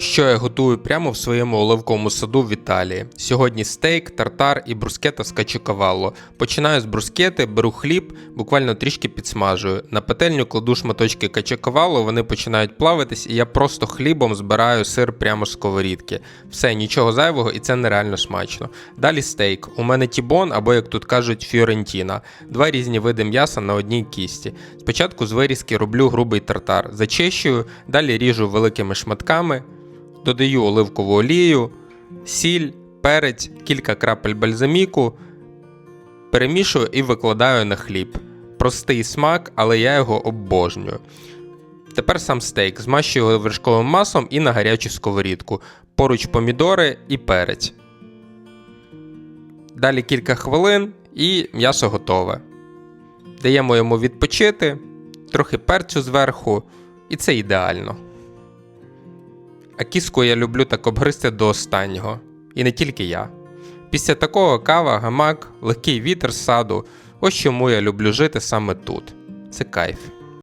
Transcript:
що я готую прямо в своєму оливковому саду в Італії. Сьогодні стейк, тартар і брускета з качукавалло. Починаю з брускети, беру хліб, буквально трішки підсмажую. На пательню кладу шматочки качукавалло, вони починають плавитись, і я просто хлібом збираю сир прямо з сковорідки. Все, нічого зайвого, і це нереально смачно. Далі стейк. У мене тібон, або як тут кажуть, фіорентіна. Два різні види м'яса на одній кісті. Спочатку з вирізки роблю грубий тартар, зачищую, далі ріжу великими шматками, додаю оливкову олію, сіль, перець, кілька крапель бальзаміку, перемішую і викладаю на хліб. Простий смак, але я його обожнюю. Тепер сам стейк. Змащую його вершковим маслом і на гарячу сковорідку. Поруч помідори і перець. Далі кілька хвилин і м'ясо готове. Даємо йому відпочити, трохи перцю зверху, і це ідеально. А кіску я люблю так обгристи до останнього. І не тільки я. Після такого кава, гамак, легкий вітер з саду. Ось чому я люблю жити саме тут. Це кайф.